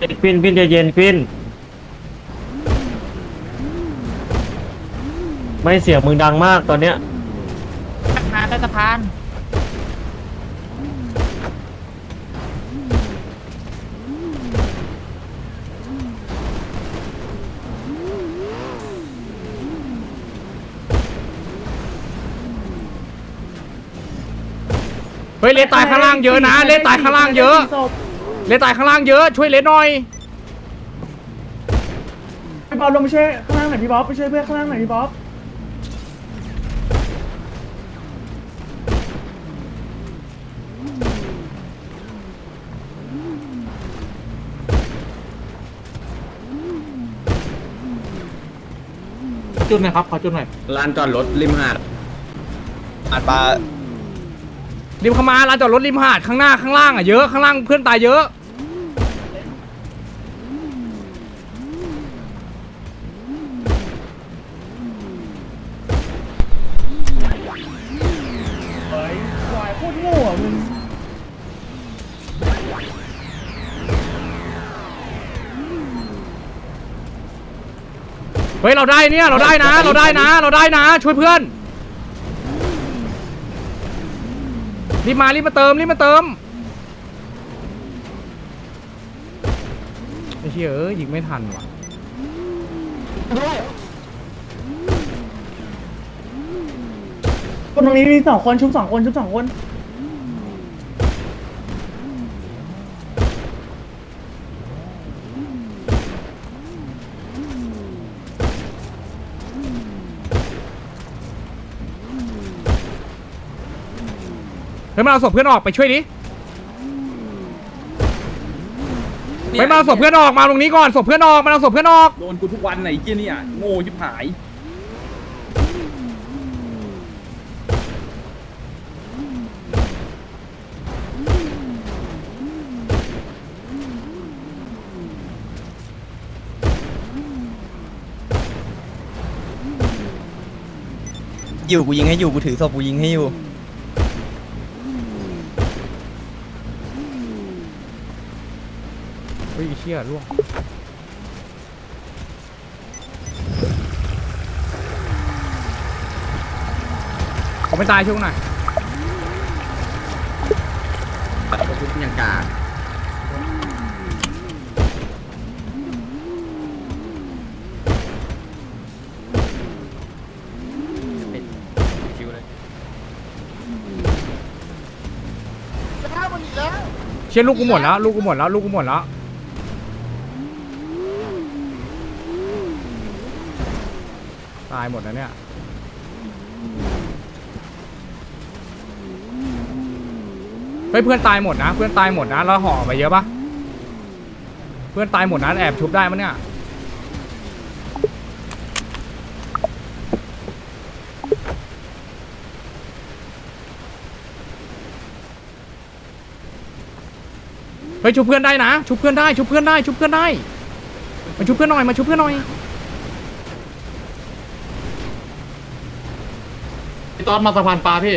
ควินควินใจเย็นควินไม่เสียงมึงดังมากตอนเนี้ยสะพาใต้สะพานเฮ้ยเลตายข้างล่างเยอะนะเลตายข้างล่างเยอะ เลสตายข้างล่างเยอะช่วยเลสหน่อย พี่บ๊อบลงไปช่วยข้างล่างหน่อยพี่บ๊อบไปช่วยเพื่อนข้างล่างหน่อยพี่บ๊อบจุดหน่อยครับขอจุดหน่อยลานจอดรถริมหาดอาดปลาริมขมาลานจอดรถริมหาดข้างหน้าข้างล่างอะเยอะข้างล่างเพื่อนตายเยอะ เฮ้ยเราได้เนี่ยเราได้นะ เราได้นะ เราได้นะ ช่วยเพื่อนรีบมารีบมาเติมรีบมาเติมไอ้เชี่ยเอ้ยยิงไม่ทันว่ะคนตรงนี้มีสองคนชุบสองคนชุบสองคน ฮ้ยมาเอาศพเพื่อนออกไปช่วยดิเฮ้ยมาเอาศพเพื่อนออกมาตรงนี้ก่อนศพเพื่อนออกมาเอาศพเพื่อนออกโดนกูทุกวันไหนเกี้ยเนี่ยโง่ชิบหาย อยู่กูยิงให้อยู่กูถือศพกูยิงให้อยู่ เฮ้ยไอ้เชี่ยล่วงเขาไม่ตายช่วงไหนอยชุบยังกาเชี่ยลูกกูหมดแล้ว ลูกกูหมดแล้ว ลูกกูหมดแล้ว ตายหมดแล้วเนี่ย เฮ้ยเพื่อนตายหมดนะ เพื่อนตายหมดนะแล้วห่อไปเยอะปะเพื่อนตายหมดนะแอบชุบได้มั้ยเนี่ยเฮ้ยชุบเพื่อนได้นะชุบเพื่อนได้ชุบเพื่อนได้ชุบเพื่อนได้ มาชุบเพื่อนหน่อยมาชุบเพื่อนหน่อย พี่ตอนมาสะพานปลาพี่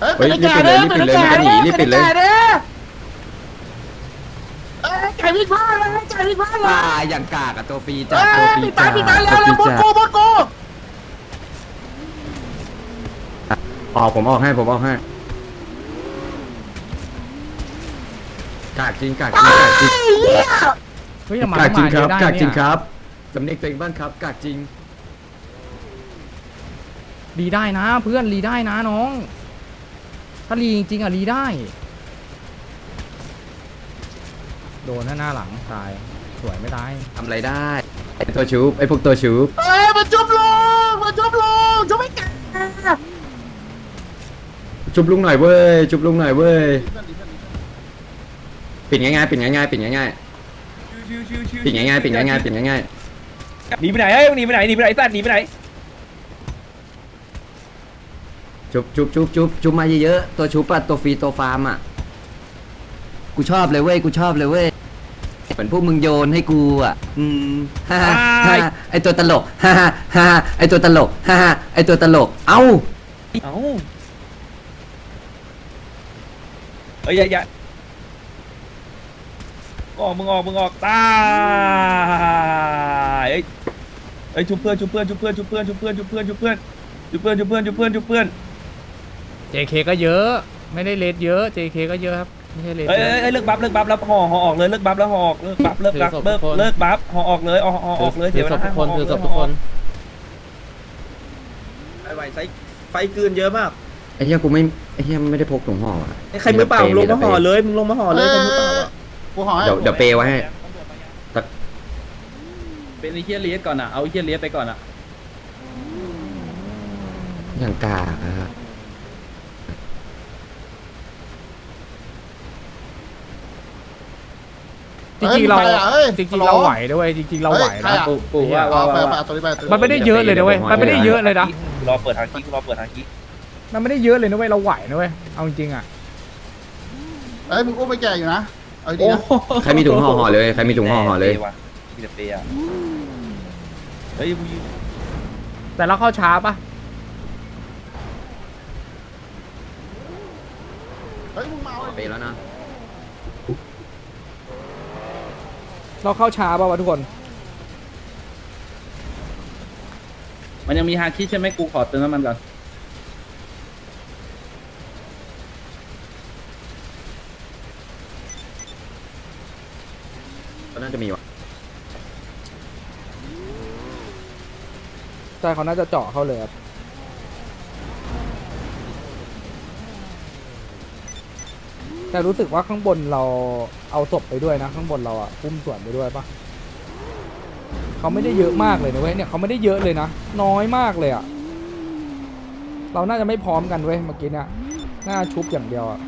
เฮ้ยรีบปิดเลยรีบปิดเลยมันจะหนีรีบปิดเลยไก่วิ่งพลาดเลยไก่วิ่งพลาดเลตายอย่างกากอะตัวฟรีจ้าตัวฟรีจ้าตัวฟรีจ้าออกผมออกให้ผมออกให้กากจริงกากจริงกากจริงเฮ้ยอย่ามา กากจริงครับได้กากจริงเนี่ยครับสำเนียกตัวเองบ้างครับกากจริง รีได้นะ เพื่อนรีได้นะน้อง ถ้ารีจริงๆอะรีได้ โดนหน้าหลังตายสวยไม่ตายทำอะไรได้ไอตัวชูบไอพวกตัวชูบเอ้ยมาจุบลงมาจุบลงจุบไม่กัดจุบลุงหน่อยเว้ยจุบลุงหน่อยเว้ยปิดง่ายๆปิดง่ายๆปิดง่ายๆปิดง่ายๆปิดง่ายๆปิดง่ายหนีไปไหนเอ้ยหนีไปไหนหนีไปไหนสัตว์หนีไปไหน ๆจุบจุบจุบจุบจุบมาเยอะๆตัวชูบอะตัวฟรีตัวฟาร์มอะกูชอบเลยเว้ยกูชอบเลยเว้ยเหมือนพวกมึงโยนให้กูอะอืมฮ่าฮ่าฮ่าไอตัวตลกฮ่าฮ่าฮ่าไอตัวตลกฮ่าฮ่าไอตัวตลก เอ้าเอ้าเอ้ยอย่าอย่าออกมึงออกมึงออกตายเอ้ยเอ้ยชุบเพื่อนชุบเพื่อนชุบเพื่อนชุบเพื่อนชุบเพื่อนชุบเพื่อนชุบเพื่อนชุบเพื่อนชุบเพื่อนชุบเพื่อนชุบเพื่อน JK ก็เยอะ ไม่ได้เลทเยอะ JK ก็เยอะครับ ไม่ใช่เลทเอ้ยเยเอ้ยอะเอ้ยเลิกบัฟเลิกบัฟแล้วห่อห่อออกเลยเลิกบัฟแล้วห่อออกเลิกบัฟเลิกบัฟเลิกเลิกบัฟห่อออกเลยห่อห่อออกเลยเดี๋ยวนะห่อออกเลยห่อออกไอ้ไหวไฟไฟกลืนเยอะมากไอ้เหี้ยกูไม่ไอ้เหี้ยไม่ได้พกถุงห่ออะไอ้ใครมือเปล่ามึงลงมาห่อเลยมึงลงมาห่อเลยใครมือเปล่าอะกูห่อให้เดี๋ยวเดี๋ยวเปย์ไว้ให้เป็นไอ้เฮียเลียสก่อนอะ เอาไอ้เฮียเลียสไปก่อนอะ อย่างกากอะครับ จริงๆเราเฮ้ยใคอะเฮ้ยจริงๆเราไหวด้วยจริงๆเราไหวใครนะอะปู่ปู่ว่าเอาว่าไปว่าไปเอาตัวนี้ไปตัวนี้มันไม่ได้เยอะเลยนะเว้ยมันไม่ได้เยอะเลยนะรอเปิดทางกี้รอเปิดทางกี้มันไม่ได้เยอะเลยนะเว้ยเราไหวนะเว้ยเอาจริงๆอะเอ้ยมึงอุ้มไปแก่อยู่นะเอาดีโอ้นะใครมีถุงห่อห่อเลยใครมีถุงห่อห่อเลยว่ะมีแต่เปย์อะเฮ้ยมึงแต่เราเข้าช้าปะเฮ้ยมึงมาเอาเปย์แล้วนะ เราเข้าช้าปะวะทุกคน มันยังมีฮาคิใช่ไหมกูขอเติมน้ำมันก่อน ก็น่าจะมีวะใช่เขาน่าจะเจาะเข้าเลยครับ แต่รู้สึกว่าข้างบนเราเอาศพไปด้วยนะ ข้างบนเราอะพุ่มส่วนไปด้วยปะเขาไม่ได้เยอะมากเลยนะเว้ยเนี่ยเขาไม่ได้เยอะเลยนะ น้อยมากเลยอะเราน่าจะไม่พร้อมกันเว้ยเมื่อกี้เนี่ยน่าชุบอย่างเดียวอะ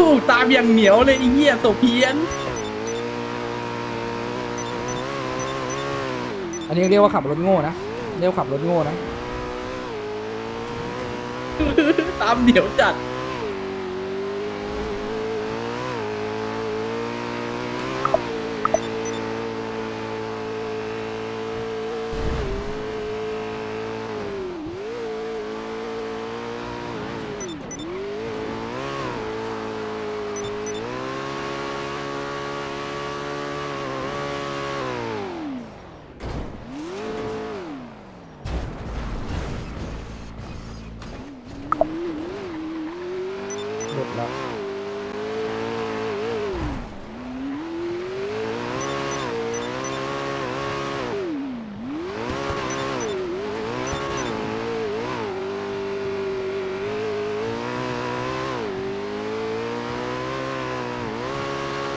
โอ้โหตามอย่างเหนียวเลยไอ้เหี้ยตกเพี้ยน อันนี้เรียกว่าขับรถโง่นะ เรียกว่าขับรถโง่นะ ตามเหนียวจัด หลุดแล้ว